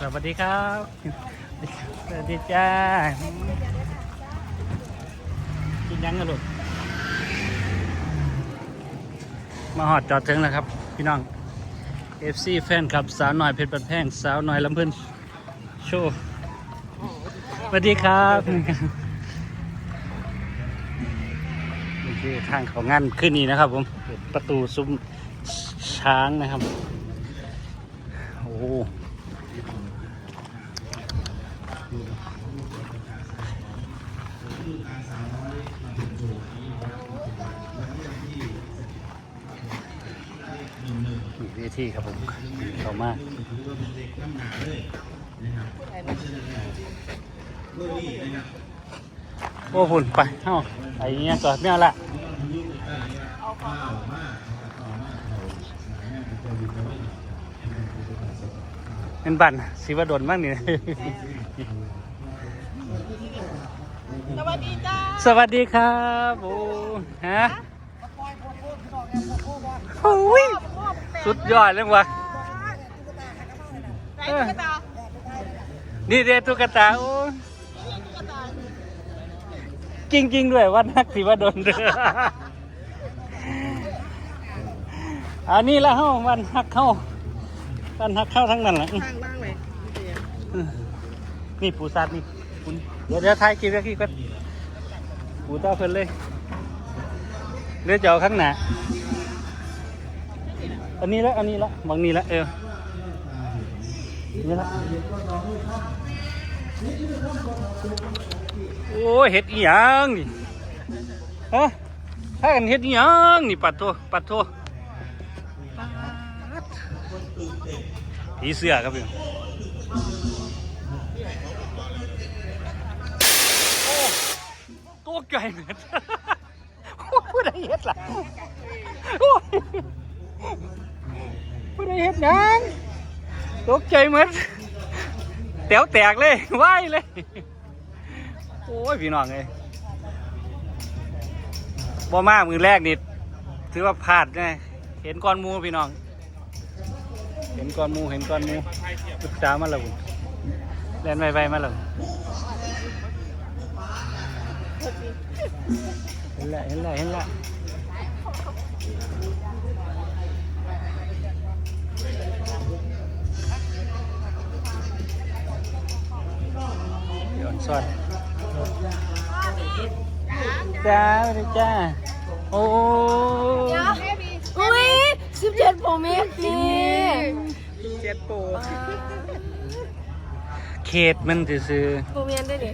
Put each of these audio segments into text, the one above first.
สวัสดีครับ สวัสดีจ้า กินยังกันลูกมาหอดจอดถึงแล้วครับ พี่น้อง FC แฟนคลับ สาวหน่อยเพชรบัดแพงสาวหน่อยลำเพิ่นโชว์สวัสดีครับนี่คือทางของงานขึ้นนี้นะครับ ผมประตูซุ้มช้างนะครับ โอ้โหมีเวทีครับผมเข้ามาโอ้ฝุ่นไปเอ้าไอ้เงี้ยก่อนไม่เอาละเป็นบันสิวดลมากนี่สวัสดีจ้าสวัสดีครับโอ้ฮะโอ้ย สุดยอดเลยวะไหนตุ๊กตานี่เดตุ๊กตาโอ้ยตุ๊กตาจริงๆด้วยวัดนักศิวดลเด้ออันนี้ละเฮ้าวันฮักเข้าวันฮักเข้าทั้งนั้นแหละข้างล่างเลยนี่ปูซัดนี่คุณเดี๋ยวเดี๋ยวถ่ายคลิปแล้วพี่ก็ปูต่อเพิ่นเลยเลือจะเอาข้างหน้า อันนี้ละอันนี้ละบางนี้ละเออนี่ละโอ้เห็ดอีหยังนี่ฮะถ้ากันเห็ดอีหยังนี่ปัดโทปัดโทปัดผีเสื้อครับพี่ตัวใหญ่เหมือนผู้ใดเฮ็ดล่ะ เฮ็ดหยังตกใจหมือนแต๋วแตกเลยว่ายเลยโอ้ยพี่น้องเลยบ่มามือแรกนี่ถือว่าพลาดไงเห็นก้อนมูพี่น้อง เห็นก้อนมูเห็นก้อนมูศึกษามาแล้วพุ่นแล่นไปไปมาแล้วเห็นละเห็นละเห็นละ ย้อนสอดจ้าสวัสดีจ้า โอ้อุ้ยสิบเจ็ดโปรเมกนี่เจ็ดโปรเขตมันซื้อโปรเมนได้ดิ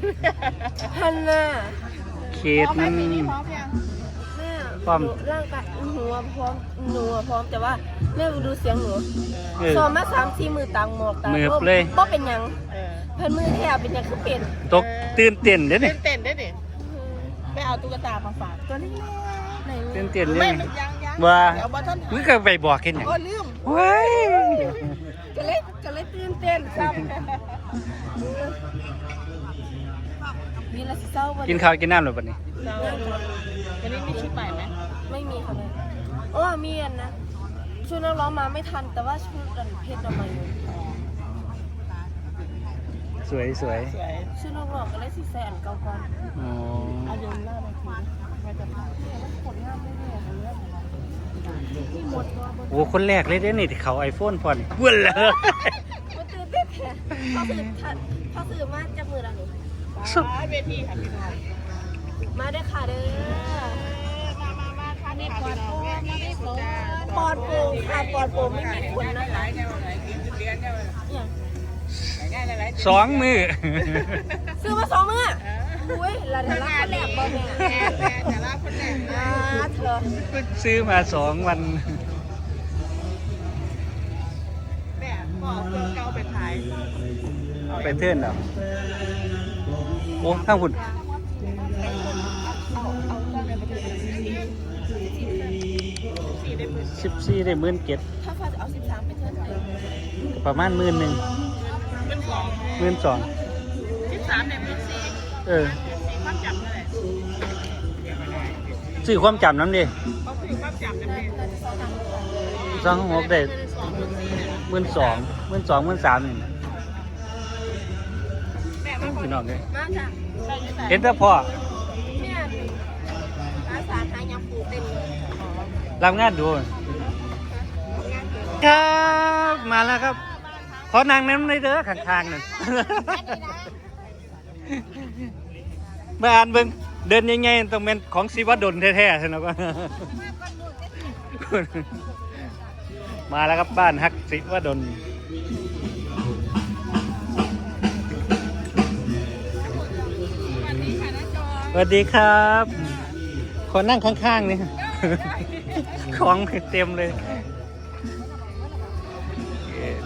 ฮันน่ะๆเขตมัน พร้อมยังแม่พร้อม ร่างกายหนูอะพร้อมหนูอะพร้อมแต่ว่าแม่ดูเสียงหนูเออ ซ้อมมาสามสี่มือตังหมอกตามือเลยบ่เป็นหยังเออเพิ่นมือแทบเป็นหยังคือเป็นตกตื่นเต้นเด้อเต้นี่นเต้นได้ดิไม่เอาตุ๊กตามาฝากตัวนี้ไหนตื่นเต้นเลไม่ยมันยังยังว่า เดี๋ยวบอท่านมึงก็ไปบอกเห็นหยังโอ้ลืมเว้ยก็เลยก็เลยตื่นเต้นซ้ำ มีอะไรสิเศร้าบ่กินข้าวกินน้ำหรือเปล่านี่เราวันนี้มีชุดใหม่ไหมไม่มีค่ะเลยโอ้มีอันนะชุดนักร้องมาไม่ทัน แต่ว่าชุดอันเพชรเอามาอยู่สวยสวยสวยชุดนักร้องก็เลยสิใส่อันเก่าก่อนอ๋ออายุหน้าบางทีไม่จะผ่านผลงานไม่แน่ของเรื่องที่หมดตัวบนโอ้คนแรกเลยเด้อนี่ที่เขาไอโฟนพอนเว้นเลยมันตื่นเต้นแท้เขาสื่อเขาสื่อมาจากมือเราหนู เวทีค่ะพี่น้องมาได้อค่ะเด้อมามามาค่ะนี่ปอดโป่งมาได้โป่งปอดโป่งค่ะปอดโป่งไม่มีขนนะคะเนี่ยวันไหนกินเลี้ยงเนี่ยวันเนี่ยง่ายๆหลายๆสองมือซื้อมาสองมื้ออุ้ยหลานรักคนแหลกบ่แม่แม่แม่แต่ละคนแหละอ่าเธอซื้อมาสองวันแม่พ่อเอาเครื่องเก่าไปขายไปเทื่อนเหรอโอ้ข้างหุ่นเอาเอาเครื่องไปขายสี่ได้หมื่นสิบสี่ได้หมื่นเจ็ดถ้าฟ้าจะเอาสิบสามไปเทิร์นไหนประมาณหมื่นหนึ่งเป็นสองหมื่นสองสิบสามได้หมื่นสี่เออสี่ความจำเท่าไหร่ซื้อความจำน้ำดิเขาคือความจำได้ไหมสองหกได้หมื่นสองหมื่นสองหมื่นสามนี่ พี่น้องเลยมาจ้ะเห็นแต่พ่อเนี่ยอาสาหายำปูเต็มเลยรับงานดูครับมาแล้วครับ ขอนางน้ำในอยเด้อข้างๆนั่นมาอ่านเบิ่งเดินยังไงต้องเป็นของศิวดลแท้ๆใช่ไหมก็มาแล้วครับบ้านฮักศิวดล สวัสดีครับขอนั่งข้างๆนี่ ของเต็มเลยเอ่อ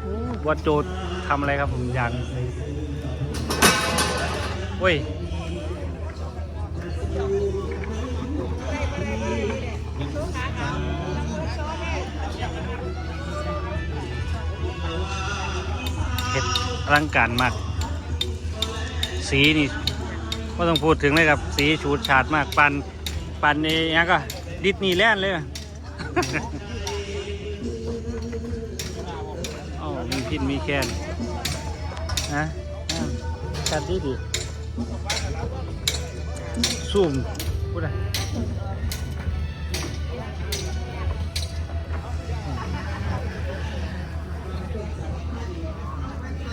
โอ้วัดโจทำอะไรครับผมยากเว้ยเห็ดอลังการมาก สีนี่ไม่ต้องพูดถึงเลยครับ สีฉูดฉาดมาก ปันปันนี่ยังก็ดิสนีย์แลนด์เลยอ๋อมีพินมีแคนนะอ่าชัดดีดีซูมพูดอะไร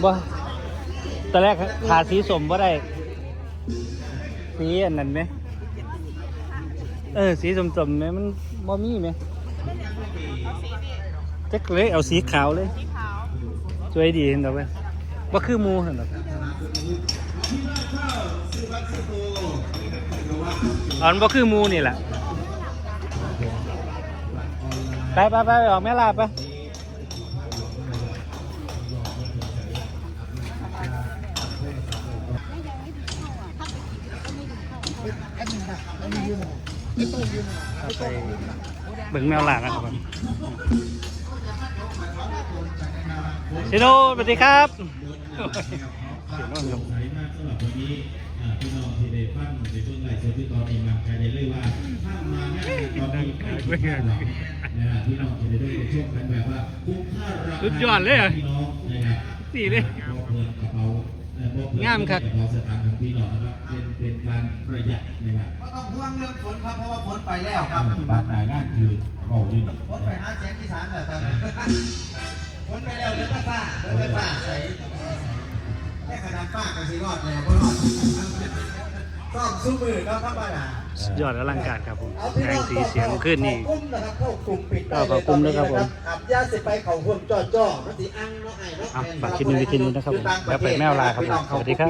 บ่ ตอนแรกทาสีสมบ่ได้ สีอันนั้นไหม เออ สีสมๆไหมมันบ่มีไหมจักเลยเอาสีขาวเลย สวยดีเห็นดอกเว้ยว่าคือมูเห็นดอกอันว่าคือมูนี่แหละ ไปไปไปออกแม่ลาไป เอาไปเบิ่งแมวหลากนะครับผมชิโนสวัสดีครับเสียงน้องครับใสมากสำหรับวันนี้อ่าพี่น้องที่ได้ฟังในเบื้องหลังส่วนที่ตอนนี้มาใครได้เลยว่าถ้ามาแม่ตอนนี้ไม่คิดคาดหวังนะฮะพี่น้องที่ได้ด้วยช่วงกันแบบว่าคุ้มค่าราคาสุดยอดเลยเหรอพี่น้องนะสี่เลยบ่าเอ่อบ่เพิ่งามครับ กระเป๋าสตางค์ของพี่น้องนะครับเป็นเป็นการประหยัดนะครับก็ต้องห่วงเรื่องฝนครับเพราะว่าฝนไปแล้วครับบ้านนายงานคือเบาดินฝนไปหาเสียงที่สามแต่ตอนนี้ฝนไปแล้วเดี๋ยวก็ฟ้าเดี๋ยวก็ฟ้าใส่แค่ขนาดฟ้ากันสิรอดแล้วก็รอดซ่อมสู้มือครับธรรมดาสุดยอดอลังการครับผมเอาพี่แสน้งองสีเสียงขึ้นนี่เข้ากลุ่มนะครับเข้ากลุ่มปิดได้เข้ากลุ่มด้วยครับผมขับย่าสิไปเขาห่วงจ่อจ่อๆมันสิอังเนาะไอ้เนาะอะฝากคลิปนี้ไว้ที่นี้นะครับผมแล้วไปแมวลาครับผมสวัสดีครับ